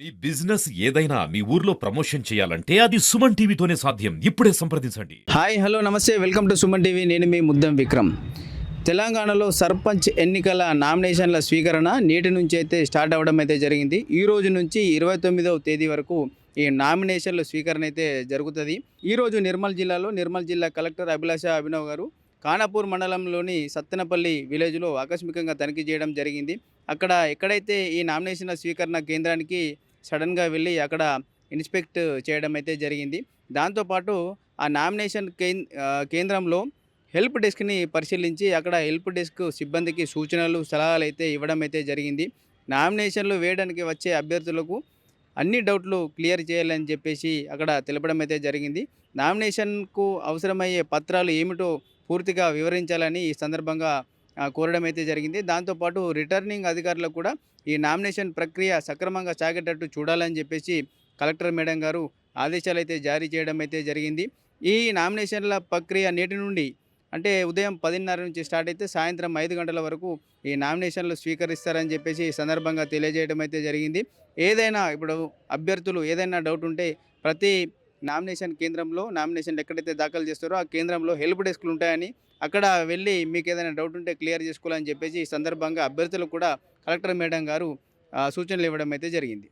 మీ business ఏదైనా మీ ఊర్లో promotion చేయాలంటే అది సుమన్ టీవీతోనే సాధ్యం. ఇప్పుడే సంప్రదించండి. హాయ్ హలో నమస్తే. Welcome to Suman TV. నేను మీ ముద్దం విక్రమ్. తెలంగాణలో సర్పంచ్ ఎన్నికల నామినేషన్ల స్వీకరణ నేటి నుంచి అయితే స్టార్ట్ అవ్వడం అయితే జరిగింది. ఈ రోజు నుంచి ఇరవై తొమ్మిదవ తేదీ వరకు ఈ నామినేషన్ల స్వీకరణ అయితే జరుగుతుంది. ఈ రోజు నిర్మల్ జిల్లాలో నిర్మల్ జిల్లా కలెక్టర్ అభిలాష అభినవ్ గారు ఖానాపూర్ మండలంలోని సత్తెనపల్లి విలేజ్లో ఆకస్మికంగా తనిఖీ చేయడం జరిగింది. అక్కడ ఎక్కడైతే ఈ నామినేషన్ల స్వీకరణ కేంద్రానికి సడన్గా వెళ్ళి అక్కడ ఇన్స్పెక్ట్ చేయడం అయితే జరిగింది దాంతోపాటు ఆ నామినేషన్ కేంద్రంలో హెల్ప్ డెస్క్ని పరిశీలించి అక్కడ హెల్ప్ డెస్క్ సిబ్బందికి సూచనలు సలహాలు అయితే ఇవ్వడం అయితే జరిగింది. నామినేషన్లు వేయడానికి వచ్చే అభ్యర్థులకు అన్ని డౌట్లు క్లియర్ చేయాలని చెప్పేసి అక్కడ తెలపడం అయితే జరిగింది. నామినేషన్కు అవసరమయ్యే పత్రాలు ఏమిటో పూర్తిగా వివరించాలని ఈ సందర్భంగా కోరడం అయితే జరిగింది. దాంతోపాటు రిటర్నింగ్ అధికారులకు కూడా ఈ నామినేషన్ ప్రక్రియ సక్రమంగా సాగేటట్టు చూడాలని చెప్పేసి కలెక్టర్ మేడం గారు ఆదేశాలు అయితే జారీ చేయడం అయితే జరిగింది. ఈ నామినేషన్ల ప్రక్రియ నేటి నుండి అంటే ఉదయం పదిన్నర నుంచి స్టార్ట్ అయితే సాయంత్రం ఐదు గంటల వరకు ఈ నామినేషన్లు స్వీకరిస్తారని చెప్పేసి సందర్భంగా తెలియజేయడం అయితే జరిగింది. ఏదైనా ఇప్పుడు అభ్యర్థులు ఏదైనా డౌట్ ఉంటే ప్రతి నామినేషన్ కేంద్రంలో నామినేషన్లు ఎక్కడైతే దాఖలు చేస్తారో ఆ కేంద్రంలో హెల్ప్ డెస్క్లు ఉంటాయని అక్కడ వెళ్ళి మీకు ఏదైనా డౌట్ ఉంటే క్లియర్ చేసుకోవాలని చెప్పేసి ఈ సందర్భంగా అభ్యర్థులు కూడా కలెక్టర్ మేడం గారు సూచనలు ఇవ్వడం అయితే జరిగింది.